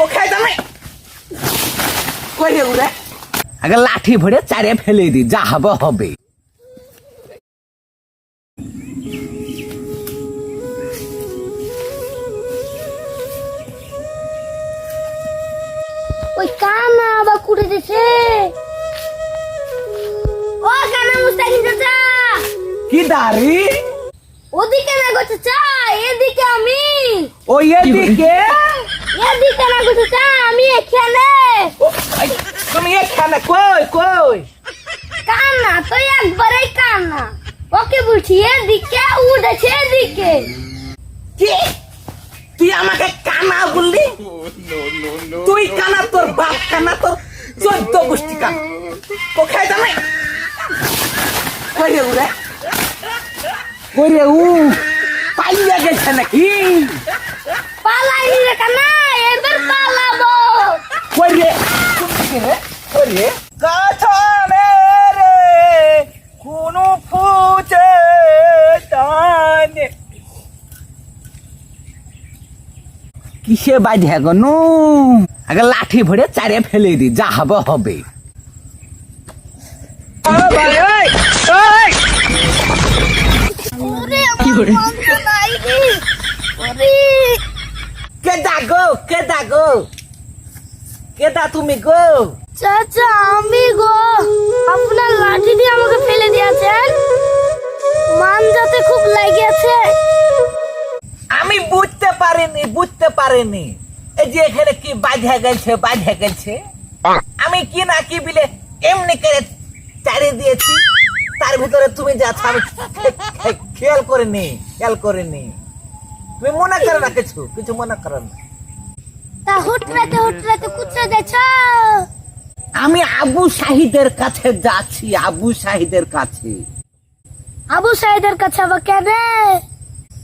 কোথায় যাবে কই রে আগে লাঠি ভরে চারে ফেলে দি যা হবে হবে। ওই কানা আবার কুড়ে দিছে। ও কানা মুস্তাকিম চাচা? কি দাড়ি? ওদিকে না গো চাচা এদিকে আমি। ও এদিকে? এদিকে না গো চাচা আমি এখানে। তুমি এখানে কই কই? কানা তো একবারে কানা ওকে বলছি এদিকে উঠেছে এদিকে। কি? তুই আমাকে কানা বললি? তুই কানা তোর বাপ কানা তোর চোদ্দ গোষ্ঠী কানা উড়ে। উ পাইয়া গেছে নাকি? পালাইনি রে কানা? এবার পালাবো রে কোনো টানে কিসে বাজে গনু আগে লাঠি ভরে চারে ফেলে দি যা হবে হবে কি করে নাই রে ওরে কে দা গো কে দা গো তুমি গো? চাচা আমি গো। আপনার লাঠি দিয়ে আমাকে ফেলে দিয়েছেন মান যাতে খুব লাগিয়েছে। আমি বুঝতে পারিনি বুঝতে পারিনি। এই যে এখানে কি বাজে গেছে বাজে গেছে। আমি কি না কি বিলে এমনি করে চারিয়ে দিয়েছি। তার ভিতরে তুমি যাচ্ছ আমি খেয়াল করিনি খেয়াল করিনি। তুমি মনে করো না কিছু কিছু মনে করো না। হুটরাতে হুটরাতে কুচে যাচ্ছ আমি আবু শাহিদের কাছে যাচ্ছি আবু শাহিদের কাছে। আবু সাইদের কাছে আবার কেন?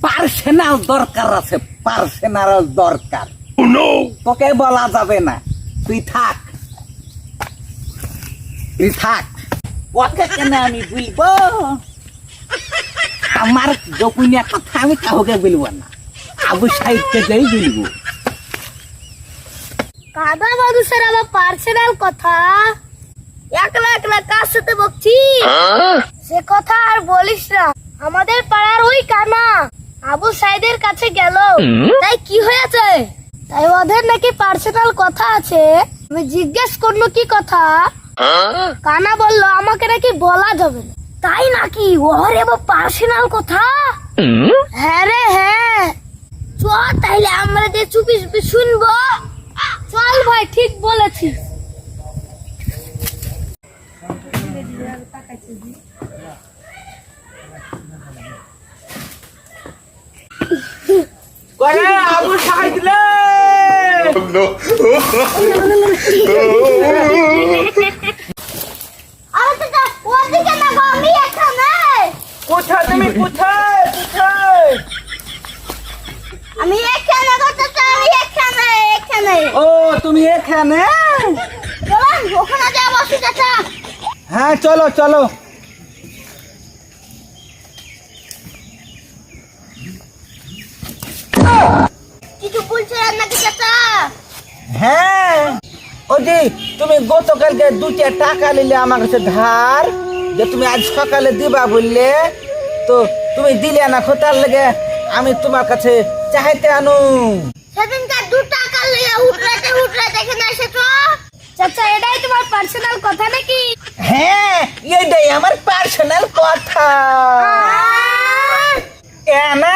পার্সোনাল দরকার আছে পার্সোনাল দরকার। তোকে বলা যাবে না। তুই থাক। তুই থাক। ওকে কেন আমি বলব? আমার গোপনীয় কথা আমি কাউকে বলব না। আবু সাহিদকে যেই বলব। কাদা মানুষের আবার পার্সোনাল কথা। একলা একলা কার সাথে বকছি? সে কথা আর বলিস না। আমাদের পাড়ার ওই কানা আবু সাইদের কাছে গেল। তাই কি হয়েছে? তাই ওদের নাকি পার্সোনাল কথা আছে। আমি জিজ্ঞেস করল কি কথা? কানা বলল আমাকে নাকি বলা যাবে না। তাই নাকি? ওর এবার পার্সোনাল কথা? হ্যাঁ রে হ্যাঁ। চ তাইলে আমরা যে চুপি চুপি শুনব। চল ভাই ঠিক বলেছিস করে আবু কোথায় তুমি কোথায় কোথায় আমি এখানে গো চাচা আমি এখানে এখানে ও তুমি এখানে? হ্যাঁ চলো চলো। হ্যাঁ। ও জি তুমি গতকালকে দুটা টাকা নিলে আমার কাছে ধার, যে তুমি আজ সকালে দিবা বললে, তো তুমি দিলে না খোতার লেগে আমি তোমার কাছে চাইতে আনু। সেদিনকার দু টাকা লিয়ে উঠরাতে উঠরাতে এখানে এসেছ? চাচা এটাই তোমার পার্সোনাল কথা নাকি? হ্যাঁ এটাই আমার পার্সোনাল কথা। না